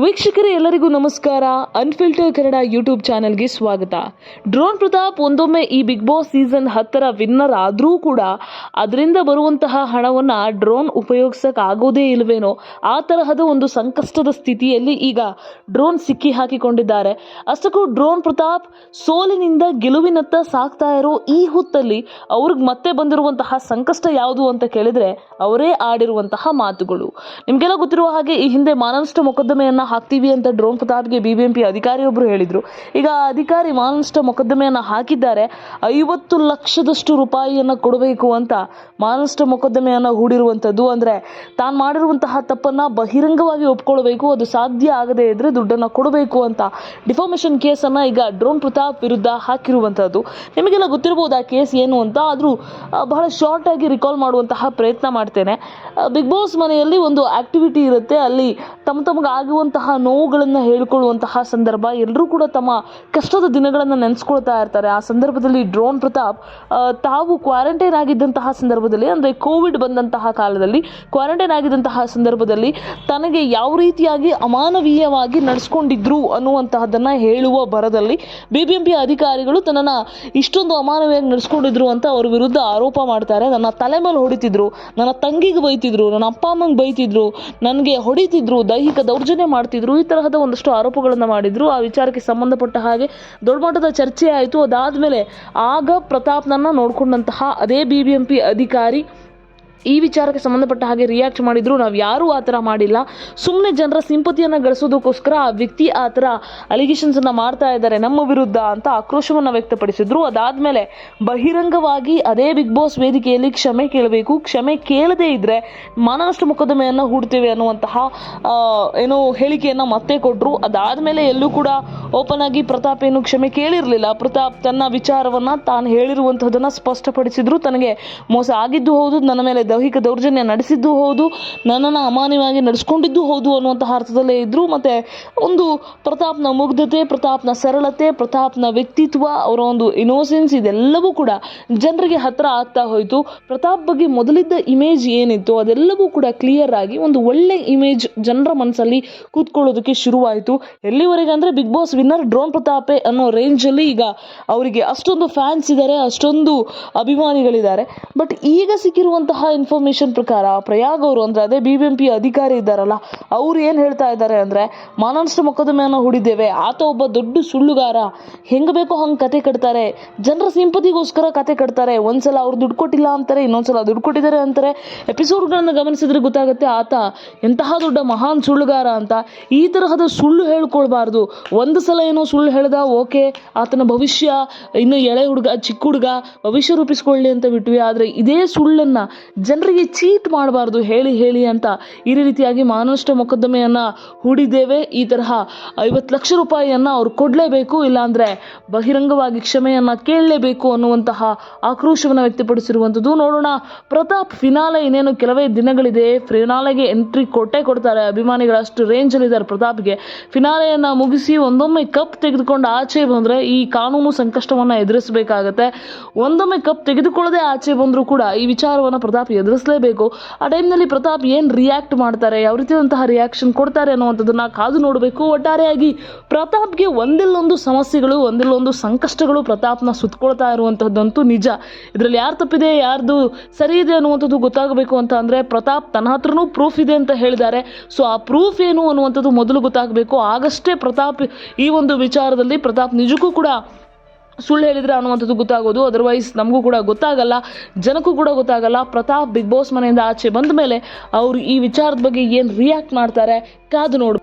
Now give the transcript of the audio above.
ವೀಕ್ಷಕರೇ, ಎಲ್ಲರಿಗೂ ನಮಸ್ಕಾರ. ಅನ್ಫಿಲ್ಟರ್ ಕನ್ನಡ ಯೂಟ್ಯೂಬ್ ಚಾನೆಲ್ಗೆ ಸ್ವಾಗತ. ಡ್ರೋನ್ ಪ್ರತಾಪ್ ಒಂದೊಮ್ಮೆ ಈ ಬಿಗ್ ಬಾಸ್ ಸೀಸನ್ ಹತ್ತರ ವಿನ್ನರ್ ಆದರೂ ಕೂಡ ಅದರಿಂದ ಬರುವಂತಹ ಹಣವನ್ನು ಡ್ರೋನ್ ಉಪಯೋಗಿಸಕ್ಕೆ ಆಗೋದೇ ಇಲ್ವೇನೋ, ಆ ತರಹದ ಒಂದು ಸಂಕಷ್ಟದ ಸ್ಥಿತಿಯಲ್ಲಿ ಈಗ ಡ್ರೋನ್ ಸಿಕ್ಕಿ ಹಾಕಿಕೊಂಡಿದ್ದಾರೆ. ಅಷ್ಟಕ್ಕೂ ಡ್ರೋನ್ ಪ್ರತಾಪ್ ಸೋಲಿನಿಂದ ಗೆಲುವಿನತ್ತ ಸಾಕ್ತಾ ಇರೋ ಈ ಹೊತ್ತಲ್ಲಿ ಅವ್ರಿಗೆ ಮತ್ತೆ ಬಂದಿರುವಂತಹ ಸಂಕಷ್ಟ ಯಾವುದು ಅಂತ ಕೇಳಿದ್ರೆ ಅವರೇ ಆಡಿರುವಂತಹ ಮಾತುಗಳು. ನಿಮಗೆಲ್ಲ ಗೊತ್ತಿರುವ ಹಾಗೆ ಈ ಹಿಂದೆ ಮಾನನಷ್ಟ ಮೊಕದ್ದಮೆಯನ್ನ ಹಾಕ್ತೀವಿ ಅಂತ ಡ್ರೋನ್ ಪ್ರತಾಪ್ಗೆ ಬಿಬಿಎಂಪಿ ಅಧಿಕಾರಿಯೊಬ್ಬರು ಹೇಳಿದರು. ಈಗ ಅಧಿಕಾರಿ ಮಾನನಷ್ಟ ಮೊಕದ್ದಮೆಯನ್ನು ಹಾಕಿದ್ದಾರೆ. ಐವತ್ತು ಲಕ್ಷದಷ್ಟು ರೂಪಾಯಿಯನ್ನು ಕೊಡಬೇಕು ಅಂತ ಮಾನನಷ್ಟ ಮೊಕದ್ದಮೆಯನ್ನು ಹೂಡಿರುವಂಥದ್ದು. ಅಂದ್ರೆ ತಾನು ಮಾಡಿರುವಂತಹ ತಪ್ಪನ್ನ ಬಹಿರಂಗವಾಗಿ ಒಪ್ಕೊಳ್ಬೇಕು, ಅದು ಸಾಧ್ಯ ಆಗದೇ ಇದ್ರೆ ದುಡ್ಡನ್ನ ಕೊಡಬೇಕು ಅಂತ ಡಿಫಾರ್ಮೇಷನ್ ಕೇಸನ್ನು ಈಗ ಡ್ರೋನ್ ಪ್ರತಾಪ್ ವಿರುದ್ಧ ಹಾಕಿರುವಂಥದ್ದು. ನಿಮಗೆಲ್ಲ ಗೊತ್ತಿರಬಹುದು ಆ ಕೇಸ್ ಏನು ಅಂತ? ಆದರೂ ಬಹಳ ಶಾರ್ಟ್ ಆಗಿ ರಿಕಾಲ್ ಮಾಡುವಂತಹ ಪ್ರಯತ್ನ ಮಾಡ್ತೇನೆ. ಬಿಗ್ ಬಾಸ್ ಮನೆಯಲ್ಲಿ ಒಂದು ಆಕ್ಟಿವಿಟಿ ಇರುತ್ತೆ. ಅಲ್ಲಿ ತಮ್ಮ ತಮಗೆ ಆಗುವಂತಹ ನೋವುಗಳನ್ನು ಹೇಳ್ಕೊಳ್ಳುವಂತಹ ಸಂದರ್ಭ. ಎಲ್ಲರೂ ಕೂಡ ತಮ್ಮ ಕಷ್ಟದ ದಿನಗಳನ್ನು ನೆನೆಸ್ಕೊಳ್ತಾ ಇರ್ತಾರೆ. ಆ ಸಂದರ್ಭದಲ್ಲಿ ಡ್ರೋನ್ ಪ್ರತಾಪ್ ತಾವು ಕ್ವಾರಂಟೈನ್ ಆಗಿದ್ದಂತಹ ಸಂದರ್ಭದಲ್ಲಿ, ಅಂದರೆ ಕೋವಿಡ್ ಬಂದಂತಹ ಕಾಲದಲ್ಲಿ ಕ್ವಾರಂಟೈನ್ ಆಗಿದ್ದಂತಹ ಸಂದರ್ಭದಲ್ಲಿ ತನಗೆ ಯಾವ ರೀತಿಯಾಗಿ ಅಮಾನವೀಯವಾಗಿ ನಡೆಸ್ಕೊಂಡಿದ್ರು ಅನ್ನುವಂತಹದ್ದನ್ನು ಹೇಳುವ ಬರದಲ್ಲಿ ಬಿ ಅಧಿಕಾರಿಗಳು ತನ್ನನ್ನು ಇಷ್ಟೊಂದು ಅಮಾನವೀಯವಾಗಿ ನಡೆಸ್ಕೊಂಡಿದ್ರು ಅಂತ ಅವರ ವಿರುದ್ಧ ಆರೋಪ ಮಾಡ್ತಾರೆ. ನನ್ನ ತಲೆ ಮೇಲೆ ಹೊಡಿತಿದ್ರು. ನನ್ನ ತಂಗಿಗೆ ಬೈತಿದ್ರು. ನನ್ನ ಅಪ್ಪ ಅಮ್ಮಂಗೆ ಬೈತಿದ್ರು, ನನಗೆ ಹೊಡಿತಿದ್ರು, ದೈಹಿಕ ದೌರ್ಜನ್ಯ ಮಾಡ್ತಿದ್ರು, ಈ ತರಹದ ಒಂದಷ್ಟು ಆರೋಪಗಳನ್ನು ಮಾಡಿದ್ರು. ಆ ವಿಚಾರಕ್ಕೆ ಸಂಬಂಧಪಟ್ಟ ಹಾಗೆ ದೊಡ್ಡ ಮಟ್ಟದ ಚರ್ಚೆ ಆಯಿತು. ಅದಾದಮೇಲೆ ಆಗ ಪ್ರತಾಪ್ನನ್ನ ನೋಡ್ಕೊಂಡಂತಹ ಅದೇ ಬಿ ಬಿ ಎಂ ಪಿ ಅಧಿಕಾರಿ ಈ ವಿಚಾರಕ್ಕೆ ಸಂಬಂಧಪಟ್ಟ ಹಾಗೆ ರಿಯಾಕ್ಟ್ ಮಾಡಿದ್ರು. ನಾವು ಯಾರೂ ಆ ಥರ ಮಾಡಿಲ್ಲ. ಸುಮ್ಮನೆ ಜನರ ಸಿಂಪತಿಯನ್ನು ಗಳಿಸೋದಕ್ಕೋಸ್ಕರ ಆ ವ್ಯಕ್ತಿ ಆ ಥರ ಅಲಿಗೇಷನ್ಸನ್ನು ಮಾಡ್ತಾ ಇದ್ದಾರೆ ನಮ್ಮ ವಿರುದ್ಧ ಅಂತ ಆಕ್ರೋಶವನ್ನು ವ್ಯಕ್ತಪಡಿಸಿದ್ರು. ಅದಾದಮೇಲೆ ಬಹಿರಂಗವಾಗಿ ಅದೇ ಬಿಗ್ ಬಾಸ್ ವೇದಿಕೆಯಲ್ಲಿ ಕ್ಷಮೆ ಕೇಳಬೇಕು. ಕ್ಷಮೆ ಕೇಳದೇ ಇದ್ದರೆ ಮಾನನಷ್ಟ ಮೊಕದ್ದಮೆಯನ್ನು ಹೂಡ್ತೇವೆ ಅನ್ನುವಂತಹ ಏನೋ ಹೇಳಿಕೆಯನ್ನು ಮತ್ತೆ ಕೊಟ್ಟರು ಅದಾದಮೇಲೆ ಎಲ್ಲೂ ಕೂಡ ಓಪನ್ ಆಗಿ ಪ್ರತಾಪ್ ಏನು ಕ್ಷಮೆ ಕೇಳಿರಲಿಲ್ಲ. ಪ್ರತಾಪ್ ತನ್ನ ವಿಚಾರವನ್ನು ತಾನು ಹೇಳಿರುವಂಥದ್ದನ್ನು ಸ್ಪಷ್ಟಪಡಿಸಿದ್ರು. ತನಗೆ ಮೋಸ ಆಗಿದ್ದು ಹೌದು. ನನ್ನ ಮೇಲೆ ದೈಹಿಕ ದೌರ್ಜನ್ಯ ನಡೆಸಿದ್ದು ಹೌದು, ನನ್ನನ್ನು ಅಮಾನ್ಯವಾಗಿ ನಡೆಸ್ಕೊಂಡಿದ್ದು ಹೌದು ಅನ್ನುವಂತಹ ಅರ್ಥದಲ್ಲೇ ಇದ್ದರು ಮತ್ತು ಒಂದು ಪ್ರತಾಪ್ನ ಮುಗ್ಧತೆ, ಪ್ರತಾಪ್ನ ಸರಳತೆ, ಪ್ರತಾಪ್ನ ವ್ಯಕ್ತಿತ್ವ, ಅವರ ಒಂದು ಇನೋಸೆನ್ಸ್ ಇದೆಲ್ಲವೂ ಕೂಡ ಜನರಿಗೆ ಹತ್ರ ಆಗ್ತಾ ಹೋಯಿತು. ಪ್ರತಾಪ್ ಬಗ್ಗೆ ಮೊದಲಿದ್ದ ಇಮೇಜ್ ಏನಿತ್ತು, ಅದೆಲ್ಲವೂ ಕೂಡ ಕ್ಲಿಯರ್ ಆಗಿ ಒಂದು ಒಳ್ಳೆ ಇಮೇಜ್ ಜನರ ಮನಸ್ಸಲ್ಲಿ ಕೂತ್ಕೊಳ್ಳೋದಕ್ಕೆ ಶುರುವಾಯಿತು. ಎಲ್ಲಿವರೆಗೆ ಅಂದರೆ ಬಿಗ್ ಬಾಸ್ ವಿನ್ನರ್ ಡ್ರೋನ್ ಪ್ರತಾಪೆ ಅನ್ನೋ ರೇಂಜಲ್ಲಿ ಈಗ ಅವರಿಗೆ ಅಷ್ಟೊಂದು ಫ್ಯಾನ್ಸ್ ಇದ್ದಾರೆ ಅಷ್ಟೊಂದು ಅಭಿಮಾನಿಗಳಿದ್ದಾರೆ. ಬಟ್ ಈಗ ಸಿಕ್ಕಿರುವಂತಹ ಇನ್ಫಾರ್ಮೇಷನ್ ಪ್ರಕಾರ ಪ್ರಯಾಗ್ ಅವರು ಅಂದ್ರೆ ಅದೇ ಬಿ ಅಧಿಕಾರಿ ಇದ್ದಾರಲ್ಲ, ಅವ್ರು ಏನು ಹೇಳ್ತಾ ಇದ್ದಾರೆ ಅಂದ್ರೆ ಮಾನನಷ್ಟ ಮೊಕದ್ದಮೆಯನ್ನು ಹೂಡಿದ್ದೇವೆ, ಆತ ಒಬ್ಬ ದೊಡ್ಡ ಸುಳ್ಳುಗಾರ, ಹೆಂಗೆ ಬೇಕೋ ಹಂಗೆ ಕತೆ ಕಟ್ತಾರೆ, ಜನರ ಸಿಂಪತಿಗೋಸ್ಕರ ಕತೆ ಕಟ್ತಾರೆ, ಒಂದ್ಸಲ ಅವ್ರು ದುಡ್ಡು ಕೊಟ್ಟಿಲ್ಲ ಅಂತಾರೆ, ಇನ್ನೊಂದ್ಸಲ ದುಡ್ಡು ಕೊಟ್ಟಿದ್ದಾರೆ ಅಂತಾರೆ. ಎಪಿಸೋಡ್ಗಳನ್ನು ಗಮನಿಸಿದ್ರೆ ಗೊತ್ತಾಗುತ್ತೆ ಆತ ಎಂತಹ ದೊಡ್ಡ ಮಹಾನ್ ಸುಳ್ಳುಗಾರ ಅಂತ. ಈ ತರಹದ ಸುಳ್ಳು ಹೇಳ್ಕೊಳ್ಬಾರ್ದು. ಒಂದು ಸಲ ಏನೋ ಸುಳ್ಳು ಹೇಳ್ದ, ಓಕೆ, ಆತನ ಭವಿಷ್ಯ, ಇನ್ನು ಎಳೆ ಹುಡುಗ, ಚಿಕ್ಕ ಹುಡುಗ, ಭವಿಷ್ಯ ರೂಪಿಸ್ಕೊಳ್ಳಿ ಅಂತ ಬಿಟ್ವಿ. ಆದ್ರೆ ಇದೇ ಸುಳ್ಳನ್ನು ಜನರಿಗೆ ಚೀಟ್ ಮಾಡಬಾರ್ದು, ಹೇಳಿ ಹೇಳಿ ಅಂತ ಈ ರೀತಿಯಾಗಿ ಮಾನನಷ್ಟ ಮೊಕದ್ದಮೆಯನ್ನು ಹೂಡಿದ್ದೇವೆ. ಈ ತರಹ ಐವತ್ತು ಲಕ್ಷ ರೂಪಾಯಿಯನ್ನು ಅವರು ಕೊಡಲೇಬೇಕು, ಇಲ್ಲಾಂದರೆ ಬಹಿರಂಗವಾಗಿ ಕ್ಷಮೆಯನ್ನು ಕೇಳಲೇಬೇಕು ಅನ್ನುವಂತಹ ಆಕ್ರೋಶವನ್ನು ವ್ಯಕ್ತಪಡಿಸಿರುವಂಥದ್ದು. ನೋಡೋಣ, ಪ್ರತಾಪ್ ಫಿನಾಲೆ ಇನ್ನೇನು ಕೆಲವೇ ದಿನಗಳಿದೆ, ಫಿನಾಲೆಗೆ ಎಂಟ್ರಿ ಕೊಟ್ಟೇ ಕೊಡ್ತಾರೆ. ಅಭಿಮಾನಿಗಳು ಅಷ್ಟು ರೇಂಜಲ್ಲಿದ್ದಾರೆ ಪ್ರತಾಪ್ಗೆ. ಫಿನಾಲೆಯನ್ನು ಮುಗಿಸಿ ಒಂದೊಮ್ಮೆ ಕಪ್ ತೆಗೆದುಕೊಂಡು ಆಚೆ ಬಂದರೆ ಈ ಕಾನೂನು ಸಂಕಷ್ಟವನ್ನು ಎದುರಿಸಬೇಕಾಗತ್ತೆ. ಒಂದೊಮ್ಮೆ ಕಪ್ ತೆಗೆದುಕೊಳ್ಳದೆ ಆಚೆ ಬಂದರೂ ಕೂಡ ಈ ವಿಚಾರವನ್ನು ಪ್ರತಾಪ್ ಎದುರಿಸಲೇಬೇಕು. ಆ ಟೈಮ್ನಲ್ಲಿ ಪ್ರತಾಪ್ ಏನು ರಿಯಾಕ್ಟ್ ಮಾಡ್ತಾರೆ, ಯಾವ ರೀತಿಯಾದಂತಹ ರಿಯಾಕ್ಷನ್ ಕೊಡ್ತಾರೆ ಅನ್ನೋವಂಥದ್ದನ್ನು ಕಾದು ನೋಡಬೇಕು. ಒಟ್ಟಾರೆಯಾಗಿ ಪ್ರತಾಪ್ಗೆ ಒಂದಿಲ್ಲೊಂದು ಸಮಸ್ಯೆಗಳು, ಒಂದಿಲ್ಲೊಂದು ಸಂಕಷ್ಟಗಳು ಪ್ರತಾಪ್ನ ಸುತ್ತಕೊಳ್ತಾ ಇರುವಂಥದ್ದಂತೂ ನಿಜ. ಇದರಲ್ಲಿ ಯಾರು ತಪ್ಪಿದೆ, ಯಾರ್ದು ಸರಿ ಇದೆ ಅನ್ನುವಂಥದ್ದು ಗೊತ್ತಾಗಬೇಕು ಅಂತ ಅಂದರೆ ಪ್ರತಾಪ್ ತನ್ನ ಹತ್ರನೂ ಪ್ರೂಫ್ ಇದೆ ಅಂತ ಹೇಳಿದ್ದಾರೆ. ಸೊ ಆ ಪ್ರೂಫ್ ಏನು ಅನ್ನುವಂಥದ್ದು ಮೊದಲು ಗೊತ್ತಾಗಬೇಕು. ಆಗಷ್ಟೇ ಪ್ರತಾಪ್ ಈ ಒಂದು ವಿಚಾರದಲ್ಲಿ ಪ್ರತಾಪ್ ನಿಜಕ್ಕೂ ಕೂಡ ಸುಳ್ಳು ಹೇಳಿದ್ರೆ ಅನ್ನುವಂಥದ್ದು ಗೊತ್ತಾಗೋದು ಅದರ್ವೈಸ್ ನಮಗೂ ಕೂಡ ಗೊತ್ತಾಗಲ್ಲ, ಜನಕ್ಕೂ ಕೂಡ ಗೊತ್ತಾಗಲ್ಲ. ಪ್ರತಾಪ್ ಬಿಗ್ ಬಾಸ್ ಮನೆಯಿಂದ ಆಚೆ ಬಂದ ಮೇಲೆ ಅವರು ಈ ವಿಚಾರದ ಬಗ್ಗೆ ಏನು ರಿಯಾಕ್ಟ್ ಮಾಡ್ತಾರೆ ಕಾದು ನೋಡು